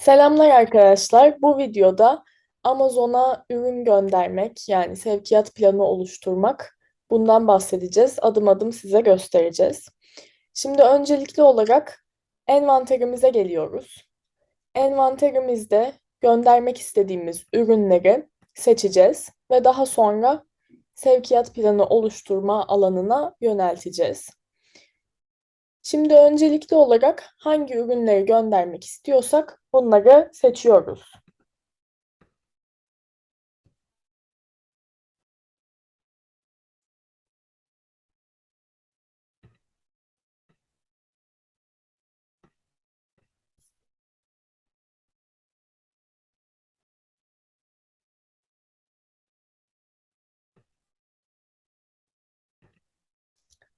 Selamlar arkadaşlar. Bu videoda Amazon'a ürün göndermek yani sevkiyat planı oluşturmak bundan bahsedeceğiz. Adım adım size göstereceğiz. Şimdi öncelikli olarak envanterimize geliyoruz. Envanterimizde göndermek istediğimiz ürünleri seçeceğiz ve daha sonra sevkiyat planı oluşturma alanına yönelteceğiz. Şimdi öncelikli olarak hangi ürünleri göndermek istiyorsak bunları seçiyoruz.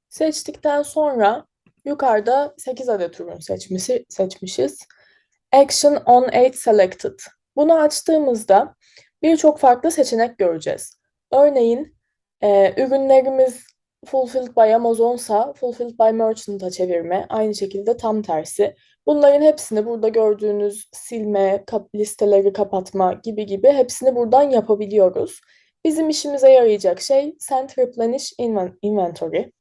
Seçtikten sonra yukarıda 8 adet ürün seçmişi, seçmişiz. Action on 8 selected. Bunu açtığımızda birçok farklı seçenek göreceğiz. Örneğin e, ürünlerimiz Fulfilled by Amazon'sa Fulfilled by Merchant'a çevirme. Aynı şekilde tam tersi. Bunların hepsini burada gördüğünüz silme, kap listeleri kapatma gibi gibi hepsini buradan yapabiliyoruz. Bizim işimize yarayacak şey Send Replenish Inventory.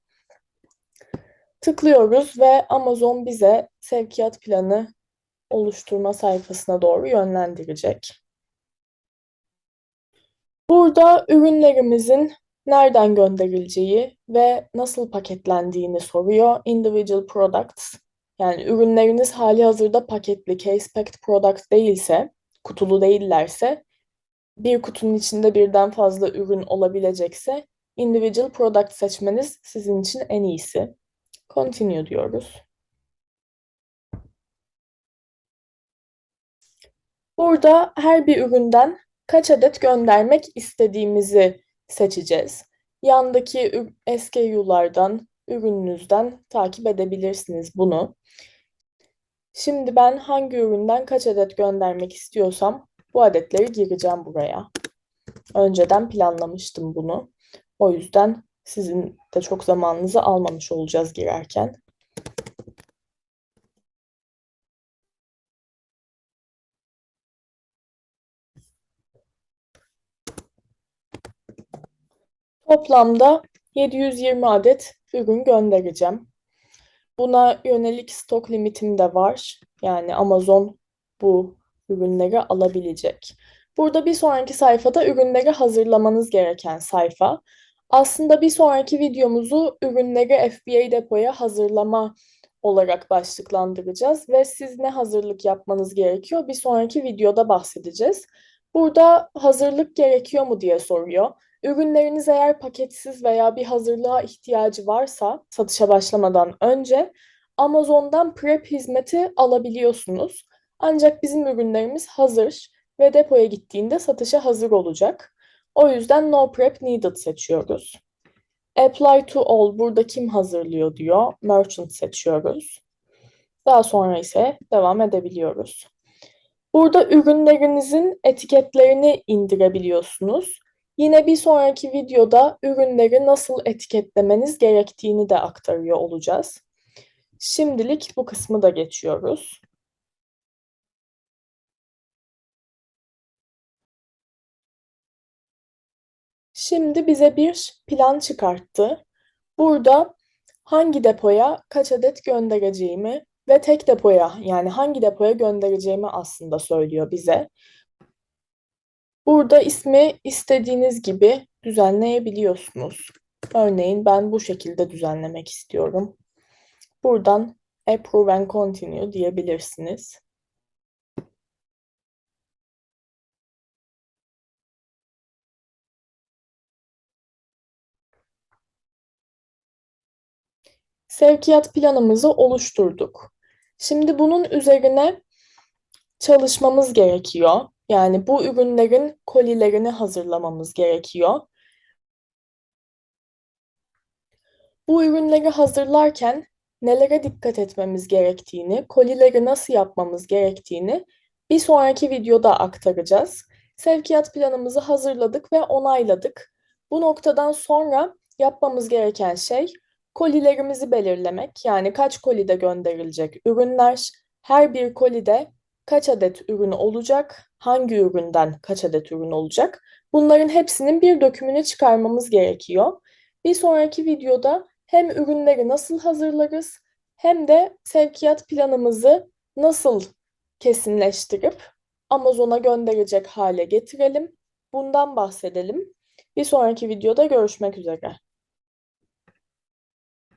Tıklıyoruz ve Amazon bize sevkiyat planı oluşturma sayfasına doğru yönlendirecek. Burada ürünlerimizin nereden gönderileceği ve nasıl paketlendiğini soruyor. Individual products yani ürünleriniz hali hazırda paketli, case packed product değilse, kutulu değillerse, bir kutunun içinde birden fazla ürün olabilecekse individual product seçmeniz sizin için en iyisi. Continue diyoruz. Burada her bir üründen kaç adet göndermek istediğimizi seçeceğiz. Yandaki SKU'lardan, ürününüzden takip edebilirsiniz bunu. Şimdi ben hangi üründen kaç adet göndermek istiyorsam bu adetleri gireceğim buraya. Önceden planlamıştım bunu. O yüzden sizin de çok zamanınızı almamış olacağız girerken. Toplamda 720 adet ürün göndereceğim. Buna yönelik stok limitim de var. Yani Amazon bu ürünleri alabilecek. Burada bir sonraki sayfada ürünleri hazırlamanız gereken sayfa. Aslında bir sonraki videomuzu ürünleri FBA depoya hazırlama olarak başlıklandıracağız ve siz ne hazırlık yapmanız gerekiyor bir sonraki videoda bahsedeceğiz. Burada hazırlık gerekiyor mu diye soruyor. Ürünleriniz eğer paketsiz veya bir hazırlığa ihtiyacı varsa satışa başlamadan önce Amazon'dan prep hizmeti alabiliyorsunuz. Ancak bizim ürünlerimiz hazır ve depoya gittiğinde satışa hazır olacak. O yüzden no prep needed seçiyoruz. Apply to all burada kim hazırlıyor diyor. Merchant seçiyoruz. Daha sonra ise devam edebiliyoruz. Burada ürünlerinizin etiketlerini indirebiliyorsunuz. Yine bir sonraki videoda ürünleri nasıl etiketlemeniz gerektiğini de aktarıyor olacağız. Şimdilik bu kısmı da geçiyoruz. Şimdi bize bir plan çıkarttı. Burada hangi depoya kaç adet göndereceğimi ve tek depoya yani hangi depoya göndereceğimi aslında söylüyor bize. Burada ismi istediğiniz gibi düzenleyebiliyorsunuz. Örneğin ben bu şekilde düzenlemek istiyorum. Buradan Approve and Continue diyebilirsiniz. Sevkiyat planımızı oluşturduk. Şimdi bunun üzerine çalışmamız gerekiyor. Yani bu ürünlerin kolilerini hazırlamamız gerekiyor. Bu ürünleri hazırlarken nelere dikkat etmemiz gerektiğini, kolileri nasıl yapmamız gerektiğini bir sonraki videoda aktaracağız. Sevkiyat planımızı hazırladık ve onayladık. Bu noktadan sonra yapmamız gereken şey kolilerimizi belirlemek. Yani kaç kolide gönderilecek ürünler, her bir kolide kaç adet ürün olacak, hangi üründen kaç adet ürün olacak. Bunların hepsinin bir dökümünü çıkarmamız gerekiyor. Bir sonraki videoda hem ürünleri nasıl hazırlarız hem de sevkiyat planımızı nasıl kesinleştirip Amazon'a gönderecek hale getirelim. Bundan bahsedelim. Bir sonraki videoda görüşmek üzere.